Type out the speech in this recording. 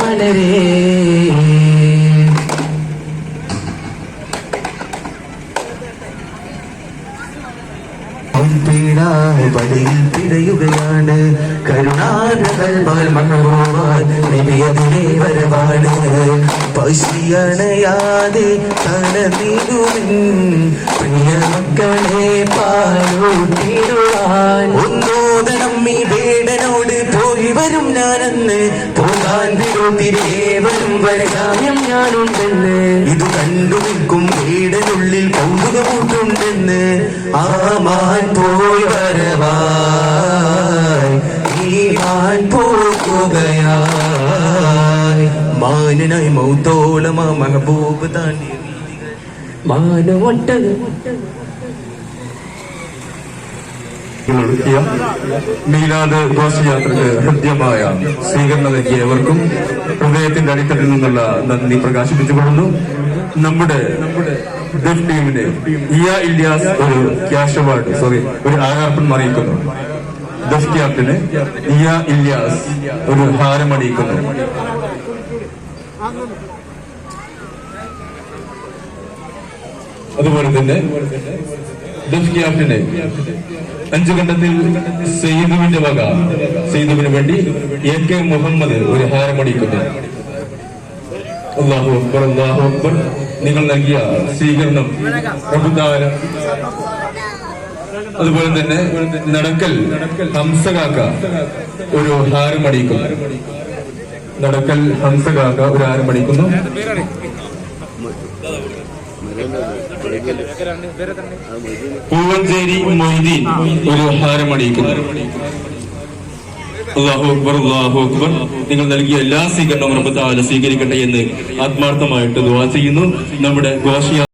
മലരേ പടിയിൽ പിടയുകയാണ് വരവാണ് പശിയണയാതെ തണനിടുവിൻ പ്രിയ ഒന്നോദനം ഈ വേടനോട് പോയി വരും ഞാനെന്ന്. പോകാൻ വിരോധിരേവരും വരകാമ്യം ഞാനുണ്ടെന്ന്. ഇത് കണ്ടു നിൽക്കും വീടനുള്ളിൽ കൗതുകമുണ്ടുണ്ടെന്ന് ആ മാൻ പോയി വരവായി. ഈ മാൻ പോക്കുകയായി. മാനനായി മൗത്തോളമ മഹബൂബ് താണ്ടി മാനമൊട്ടത് നടത്തിയ മീലാദ് ഘോഷയാത്രക്ക് ഹൃദ്യമായ സ്വീകരണം നൽകിയ ഹൃദയത്തിന്റെ അടിത്തട്ടിൽ നിന്നുള്ള നന്ദി പ്രകാശിപ്പിച്ചുകൊള്ളുന്നു. നമ്മുടെ ഡെഫ് ടീമിന് ഇയ ഇല്യാസ് ഒരു ക്യാഷ് അവാർഡ് സോറി ഒരു ആരാർപ്പണം അറിയിക്കുന്നു. ഡെഫ് ക്യാപ്റ്റന് ഇയ ഇല്യാസ് ഒരു ഹാരം അണിയിക്കുന്നു. അതുപോലെ തന്നെ ഡെഫ് ക്യാപ്റ്റന് അഞ്ചു ഘട്ടത്തിൽ സെയ്ദുവിന്റെ വക. സെയ്ദുവിന് വേണ്ടി എ കെ മുഹമ്മദ് ഒരു ഹാരമടിക്കുന്നു അള്ളാഹു അക്ബർ അള്ളാഹു അക്ബർ. നിങ്ങൾ നൽകിയ സ്വീകരണം പ്രബുദ്ധാര അതുപോലെ തന്നെ നടക്കൽ ഹംസകാക്ക ഒരു ഹാരമടിക്കുന്നു നടക്കൽ ഹംസകാക്ക ഒരു ഹാരമടിക്കുന്നു പൂവഞ്ചേരി മൊയ്തീൻ ഒരു ഹാരമണിയിക്കുന്നു അള്ളാഹു അക്ബർ അള്ളാഹു അക്ബർ. നിങ്ങൾ നൽകിയ എല്ലാ സ്വീകരണവും റബ്ബത്താല സ്വീകരിക്കട്ടെ എന്ന് ആത്മാർത്ഥമായിട്ട് ദുവാ ചെയ്യുന്നു. നമ്മുടെ ഘോഷയാത്ര